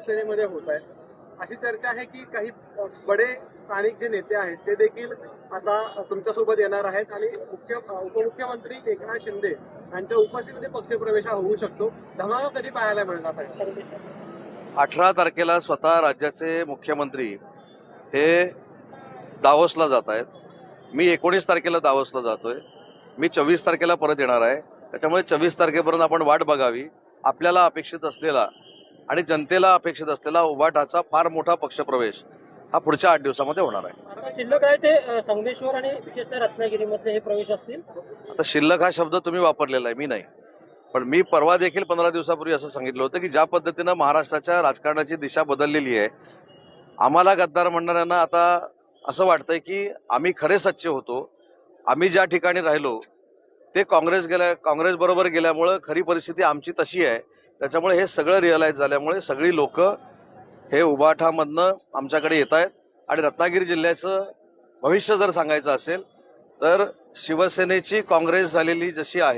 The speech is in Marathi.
शिवसेनेमध्ये होत आहे. अशी चर्चा आहे की काही बडे स्थानिक जे नेते आहेत ते देखील आता तुमच्यासोबत येणार आहेत आणि मुख्य उपमुख्यमंत्री एकनाथ शिंदे यांच्या उपस्थितीमध्ये पक्षप्रवेश होऊ शकतो. धमाका कधी पाहायला मिळणार साहेब? अठरा तारखेला स्वतः राज्याचे मुख्यमंत्री हे दावोसला जात आहेत. मी एकोणीस तारखेला दावोसला जातोय. मी चोवीस तारखेला परत येणार आहे. त्याच्यामुळे चोवीस तारखेपर्यंत आपण वाट बघावी. आपल्याला अपेक्षित असलेला आणि जनतेला अपेक्षित असलेला उभाटाचा फार मोठा पक्षप्रवेश हा पुढच्या आठ दिवसामध्ये होणार आहे. आता शिल्लक आहे ते संगमेश्वर आणि विशेषतः रत्नागिरीमध्ये हे प्रवेश असतील आता शिल्लक हा शब्द तुम्ही वापरलेला आहे मी नाही. पण मी परवा देखील पंधरा दिवसापूर्वी असं सांगितलं होतं की ज्या पद्धतीनं महाराष्ट्राच्या राजकारणाची दिशा बदललेली आहे आम्हाला गद्दार म्हणणाऱ्यांना आता असं वाटतंय की आम्ही खरे सच्चे होतो. आम्ही ज्या ठिकाणी राहिलो ते काँग्रेस गेल्या काँग्रेस बरोबर गेल्यामुळं खरी परिस्थिती आमची तशी आहे. त्याच्यामुळे हे सगळं रिअलाईज झाल्यामुळे सगळी लोक हे उभाठामधनं आमच्याकडे येत आहेत आणि रत्नागिरी जिल्ह्याचं भविष्य जर सांगायचं असेल तर शिवसेनेची काँग्रेस झालेली जशी आहे